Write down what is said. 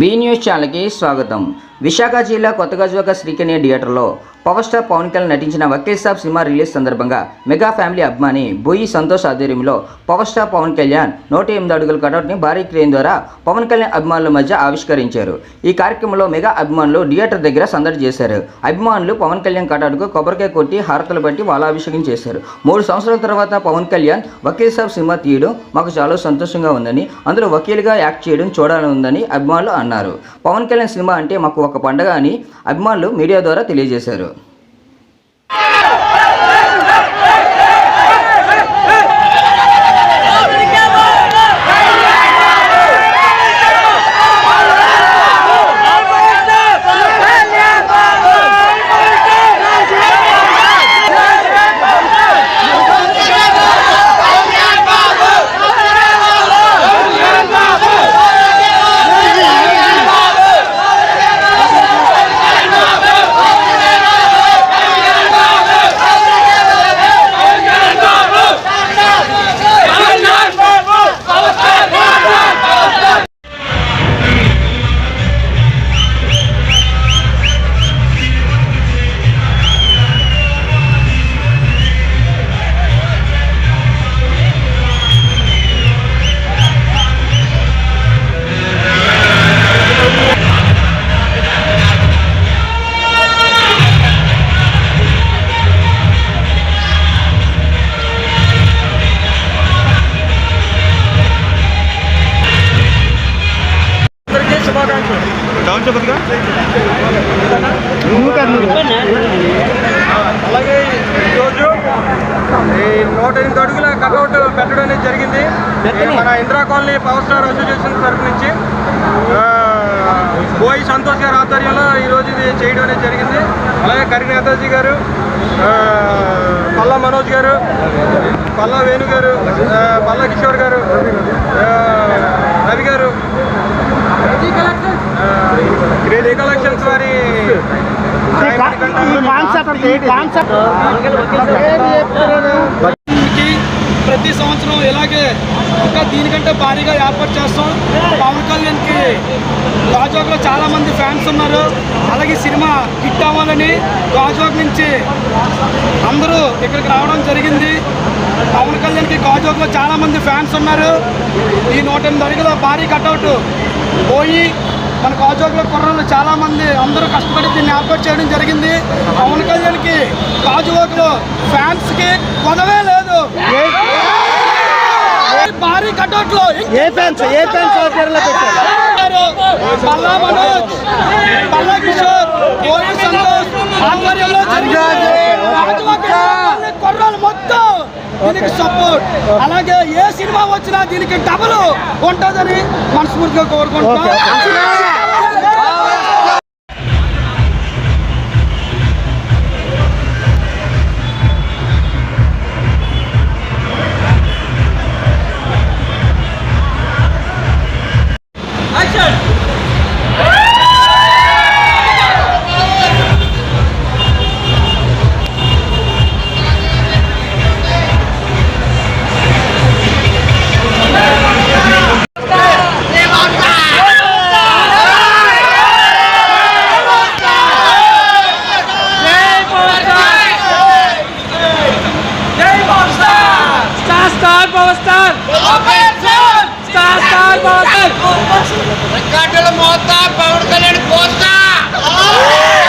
Be news ఛానల్కి స్వాగతం. విశాఖ జిల్లా కొత్తగజువక శ్రీకన్య థియేటర్లో పవర్ స్టార్ పవన్ కళ్యాణ్ నటించిన వకీల్ సాబ్ సినిమా రిలీజ్ సందర్భంగా మెగా ఫ్యామిలీ అభిమాని బోయి సంతోష్ ఆధ్వర్యంలో పవర్ స్టార్ పవన్ కళ్యాణ్ నూట ఎనిమిది అడుగుల కటౌట్ని భారీ క్రేన్ ద్వారా పవన్ కళ్యాణ్ అభిమానుల మధ్య ఆవిష్కరించారు. ఈ కార్యక్రమంలో మెగా అభిమానులు థియేటర్ దగ్గర సందడి చేశారు. అభిమానులు పవన్ కళ్యాణ్ కటౌట్కు కొబ్బరికాయ కొట్టి హారతలు బట్టి వాళ్ళాభిషేకం చేశారు. మూడు సంవత్సరాల తర్వాత పవన్ కళ్యాణ్ వకీల్ సాబ్ సినిమా తీయడం మాకు చాలా సంతోషంగా ఉందని అందులో వకీలుగా యాక్ట్ చేయడం చూడాలని ఉందని అభిమానులు అన్నారు. పవన్ కళ్యాణ్ సినిమా అంటే మాకు ఒక పండగ అని అభిమానులు మీడియా ద్వారా తెలియజేశారు. డౌన్ చెప్పదుగా అలాగే ఈరోజు ఈ నూట ఎనిమిది అడుగుల కట్అవుట్ పెట్టడం అనేది జరిగింది. మన Indira colony power star association తరఫు నుంచి బోయి సంతోష్ గారి ఆధ్వర్యంలో ఈరోజు ఇది చేయడం అనేది జరిగింది. అలాగే కరి నేతాజీ గారు పల్లా మనోజ్ గారు పల్లా వేణు గారు పల్లా కిషోర్ గారు ప్రతి సంవత్సరం ఇలాగే ఇంకా దీనికంటే భారీగా ఏర్పాటు చేస్తాం. పవన్ కళ్యాణ్కి గాజోగ్లో చాలామంది ఫ్యాన్స్ ఉన్నారు. అలాగే సినిమా హిట్ అవ్వాలని గాజోగ్ నుంచి అందరూ ఇక్కడికి రావడం జరిగింది. పవన్ కళ్యాణ్కి గాజోగ్లో చాలామంది ఫ్యాన్స్ ఉన్నారు. ఈ నూట ఎనిమిది అడుగుల భారీ కట్అవుట్ పోయి మన గాజువాకలో కుర్రలు చాలా మంది అందరూ కష్టపడి దీన్ని ఏర్పాటు చేయడం జరిగింది. పవన్ కళ్యాణ్కి గాజువాకలో ఫ్యాన్స్కి కొదవే లేదు. భారీ కట్అవుట్లో ఏ ఫ్యాన్స్ ఏ ఫ్యాన్స్ ఆధ్వర్యంలో పెట్టారు? పల్లా మనోజ్ పల్లా కిషోర్ గోరి సంతోష్ ఆధ్వర్యంలో జరిగింది. గాజువాక కుర్రాలు మొత్తం దీనికి సపోర్ట్. అలాగే ఏ సినిమా వచ్చినా దీనికి డబుల్ ఉంటుందని మనస్ఫూర్తిగా కోరుకుంటున్నాం. Star star power star star star power